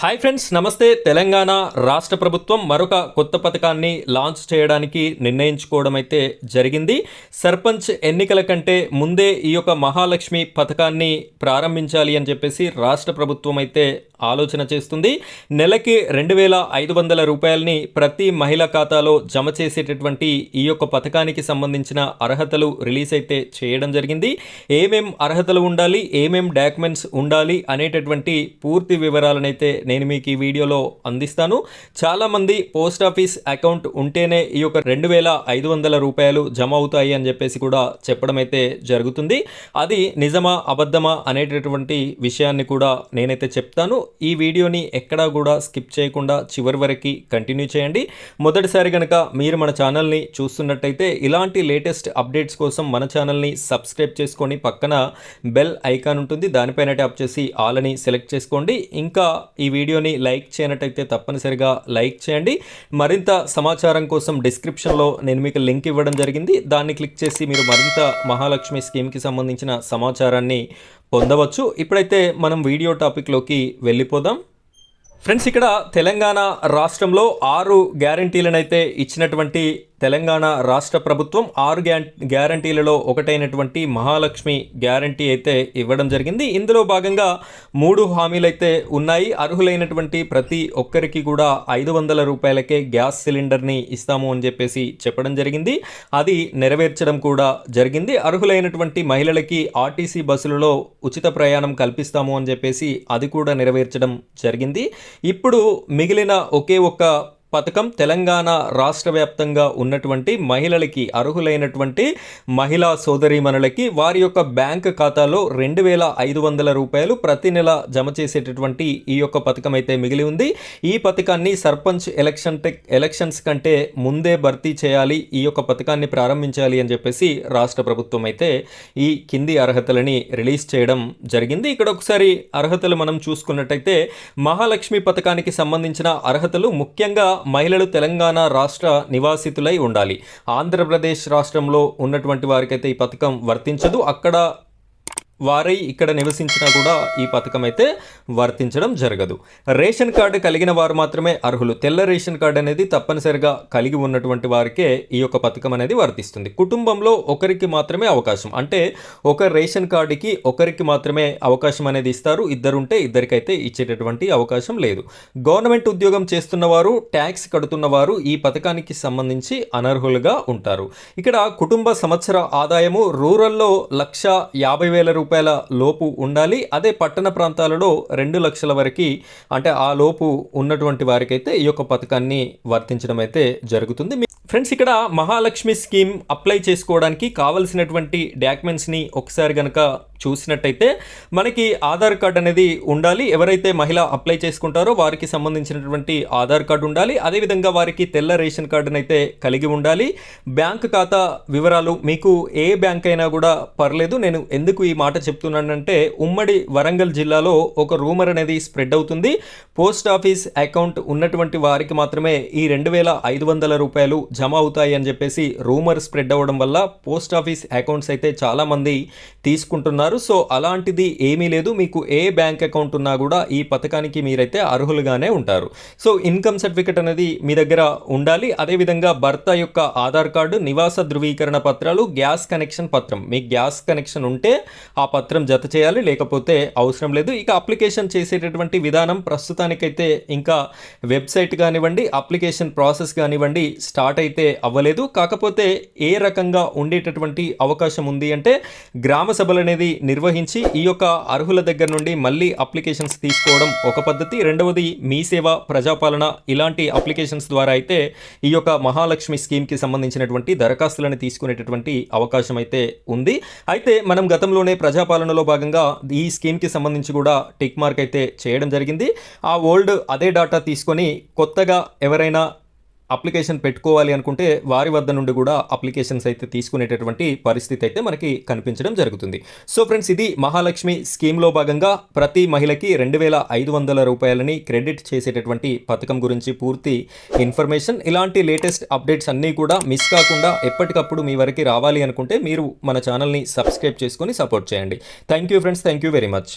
Hi friends నమస్తే. తెలంగాణ రాష్ట్ర ప్రభుత్వం మరొక కొత్త పథకాన్ని లాంచ్ చేయడానికి నిర్ణయించుకోవడం అయితే జరిగింది. సర్పంచ్ ఎన్నికల కంటే ముందే ఈ యొక్క మహాలక్ష్మి పథకాన్ని ప్రారంభించాలి అని చెప్పేసి రాష్ట్ర ప్రభుత్వం అయితే ఆలోచన చేస్తుంది. నెలకి రెండు వేల ఐదు వందల రూపాయలని ప్రతి మహిళ ఖాతాలో జమ చేసేటటువంటి ఈ యొక్క పథకానికి సంబంధించిన అర్హతలు రిలీజ్ అయితే చేయడం జరిగింది. ఏమేం అర్హతలు ఉండాలి ఏమేం డాక్యుమెంట్స్ ఉండాలి అనేటటువంటి పూర్తి వివరాలనైతే నేను మీకు ఈ వీడియోలో అందిస్తాను. చాలామంది పోస్ట్ ఆఫీస్ అకౌంట్ ఉంటేనే ఈ యొక్క రెండు వేల ఐదు వందల రూపాయలు జమ అవుతాయి అని చెప్పేసి కూడా చెప్పడం అయితే జరుగుతుంది. అది నిజమా అబద్ధమా అనేటటువంటి విషయాన్ని కూడా నేనైతే చెప్తాను. ఈ వీడియోని ఎక్కడా కూడా స్కిప్ చేయకుండా చివరి వరకు కంటిన్యూ చేయండి. మొదటిసారి కనుక మీరు మన ఛానల్ని చూస్తున్నట్టయితే ఇలాంటి లేటెస్ట్ అప్డేట్స్ కోసం మన ఛానల్ని సబ్స్క్రైబ్ చేసుకొని పక్కన బెల్ ఐకాన్ ఉంటుంది. దానిపైన ట్యాప్ చేసి ఆల్ అని సెలెక్ట్ చేసుకోండి. ఇంకా ఈ వీడియోని లైక్ చేయనట్టయితే తప్పనిసరిగా లైక్ చేయండి. మరింత సమాచారం కోసం డిస్క్రిప్షన్లో నేను మీకు లింక్ ఇవ్వడం జరిగింది. దాన్ని క్లిక్ చేసి మీరు మరింత మహాలక్ష్మి స్కీమ్కి సంబంధించిన సమాచారాన్ని పొందవచ్చు. ఇప్పుడైతే మనం వీడియో టాపిక్లోకి వెళ్ళిపోదాం. ఫ్రెండ్స్ ఇక్కడ తెలంగాణ రాష్ట్రంలో ఆరు గ్యారంటీలనైతే ఇచ్చినటువంటి తెలంగాణ రాష్ట్ర ప్రభుత్వం ఆరు గ్యా గ్యారంటీలలో ఒకటైనటువంటి మహాలక్ష్మి గ్యారంటీ అయితే ఇవ్వడం జరిగింది. ఇందులో భాగంగా మూడు హామీలు అయితే ఉన్నాయి. అర్హులైనటువంటి ప్రతి ఒక్కరికి కూడా ఐదు వందల రూపాయలకే గ్యాస్ సిలిండర్ని ఇస్తాము అని చెప్పేసి చెప్పడం జరిగింది. అది నెరవేర్చడం కూడా జరిగింది. అర్హులైనటువంటి మహిళలకి ఆర్టీసీ బస్సులలో ఉచిత ప్రయాణం కల్పిస్తాము అని చెప్పేసి అది కూడా నెరవేర్చడం జరిగింది. ఇప్పుడు మిగిలిన ఒకే ఒక్క పథకం తెలంగాణ రాష్ట్ర వ్యాప్తంగా ఉన్నటువంటి మహిళలకి అర్హులైనటువంటి మహిళా సోదరీమణులకి వారి యొక్క బ్యాంక్ ఖాతాలో రెండు వేల ఐదు వందల రూపాయలు ప్రతి నెల జమ చేసేటటువంటి ఈ యొక్క పథకం అయితే మిగిలి ఉంది. ఈ పథకాన్ని సర్పంచ్ ఎలక్షన్ టెక్ ఎలక్షన్స్ కంటే ముందే భర్తీ చేయాలి ఈ యొక్క పథకాన్ని ప్రారంభించాలి అని చెప్పేసి రాష్ట్ర ప్రభుత్వం అయితే ఈ కింది అర్హతలని రిలీజ్ చేయడం జరిగింది. ఇక్కడ ఒకసారి అర్హతలు మనం చూసుకున్నట్టయితే మహాలక్ష్మి పథకానికి సంబంధించిన అర్హతలు ముఖ్యంగా మహిళలు తెలంగాణ రాష్ట్ర నివాసితులై ఉండాలి. ఆంధ్రప్రదేశ్ రాష్ట్రంలో ఉన్నటువంటి వారికైతే ఈ పథకం వర్తించదు. అక్కడ వారై ఇక్కడ నివసించినా కూడా ఈ పథకం అయితే వర్తించడం జరగదు. రేషన్ కార్డు కలిగిన వారు మాత్రమే అర్హులు. తెల్ల రేషన్ కార్డు అనేది తప్పనిసరిగా కలిగి ఉన్నటువంటి వారికే ఈ యొక్క పథకం అనేది వర్తిస్తుంది. కుటుంబంలో ఒకరికి మాత్రమే అవకాశం. అంటే ఒక రేషన్ కార్డుకి ఒకరికి మాత్రమే అవకాశం అనేది ఇస్తారు. ఇద్దరుంటే ఇద్దరికైతే ఇచ్చేటటువంటి అవకాశం లేదు. గవర్నమెంట్ ఉద్యోగం చేస్తున్న వారు ట్యాక్స్ కడుతున్న వారు ఈ పథకానికి సంబంధించి అనర్హులుగా ఉంటారు. ఇక్కడ కుటుంబ సంవత్సర ఆదాయము రూరల్లో లక్ష యాభై వేల రూపాయల రూపాయల లోపు ఉండాలి. అదే పట్టణ ప్రాంతాలలో రెండు లక్షల వరకు అంటే ఆ లోపు ఉన్నటువంటి వారికైతే ఈ యొక్క పథకాన్ని వర్తించడం అయితే జరుగుతుంది. ఫ్రెండ్స్ ఇక్కడ మహాలక్ష్మి స్కీమ్ అప్లై చేసుకోవడానికి కావలసినటువంటి డాక్యుమెంట్స్ని ఒకసారి కనుక చూసినట్టయితే మనకి ఆధార్ కార్డ్ అనేది ఉండాలి. ఎవరైతే మహిళ అప్లై చేసుకుంటారో వారికి సంబంధించినటువంటి ఆధార్ కార్డు ఉండాలి. అదేవిధంగా వారికి తెల్ల రేషన్ కార్డును అయితే కలిగి ఉండాలి. బ్యాంక్ ఖాతా వివరాలు మీకు ఏ బ్యాంక్ అయినా కూడా పర్లేదు. నేను ఎందుకు ఈ మాట చెప్తున్నానంటే ఉమ్మడి వరంగల్ జిల్లాలో ఒక రూమర్ అనేది స్ప్రెడ్ అవుతుంది. పోస్ట్ ఆఫీస్ అకౌంట్ ఉన్నటువంటి వారికి మాత్రమే ఈ రెండు వేల ఐదు వందల రూపాయలు జమ అవుతాయి అని చెప్పేసి రూమర్ స్ప్రెడ్ అవ్వడం వల్ల పోస్ట్ ఆఫీస్ అకౌంట్స్ అయితే చాలామంది తీసుకుంటున్నారు. సో అలాంటిది ఏమీ లేదు. మీకు ఏ బ్యాంక్ అకౌంట్ ఉన్నా కూడా ఈ పథకానికి మీరైతే అర్హులుగానే ఉంటారు. సో ఇన్కమ్ సర్టిఫికెట్ అనేది మీ దగ్గర ఉండాలి. అదేవిధంగా భర్త యొక్క ఆధార్ కార్డు నివాస ధృవీకరణ పత్రాలు గ్యాస్ కనెక్షన్ పత్రం. మీ గ్యాస్ కనెక్షన్ ఉంటే ఆ పత్రం జత చేయాలి. లేకపోతే అవసరం లేదు. ఇక అప్లికేషన్ చేసేటటువంటి విధానం ప్రస్తుతానికైతే ఇంకా వెబ్సైట్ కానివ్వండి అప్లికేషన్ ప్రాసెస్ కానివ్వండి స్టార్ట్ అయితే అవ్వలేదు. కాకపోతే ఏ రకంగా ఉండేటటువంటి అవకాశం ఉంది అంటే గ్రామ సభలు అనేది నిర్వహించి ఈ యొక్క అర్హుల దగ్గర నుండి మళ్ళీ అప్లికేషన్స్ తీసుకోవడం ఒక పద్ధతి. రెండవది మీ సేవ ప్రజాపాలన ఇలాంటి అప్లికేషన్స్ ద్వారా అయితే ఈ యొక్క మహాలక్ష్మి స్కీమ్కి సంబంధించినటువంటి దరఖాస్తులను తీసుకునేటటువంటి అవకాశం అయితే ఉంది. అయితే మనం గతంలోనే ప్రజాపాలనలో భాగంగా ఈ స్కీమ్కి సంబంధించి కూడా టిక్ మార్క్ అయితే చేయడం జరిగింది. ఆ ఓల్డ్ అదే డాటా తీసుకొని కొత్తగా ఎవరైనా అప్లికేషన్ పెట్టుకోవాలి అనుకుంటే వారి వద్ద నుండి కూడా అప్లికేషన్స్ అయితే తీసుకునేటటువంటి పరిస్థితి అయితే మనకి కనిపించడం జరుగుతుంది. సో ఫ్రెండ్స్ ఇది మహాలక్ష్మి స్కీమ్లో భాగంగా ప్రతి మహిళకి రెండు వేల ఐదు వందల రూపాయలని క్రెడిట్ చేసేటటువంటి పథకం గురించి పూర్తి ఇన్ఫర్మేషన్. ఇలాంటి లేటెస్ట్ అప్డేట్స్ అన్నీ కూడా మిస్ కాకుండా ఎప్పటికప్పుడు మీ వరకు రావాలి అనుకుంటే మీరు మన ఛానల్ని సబ్స్క్రైబ్ చేసుకొని సపోర్ట్ చేయండి. Thank you friends thank you very much.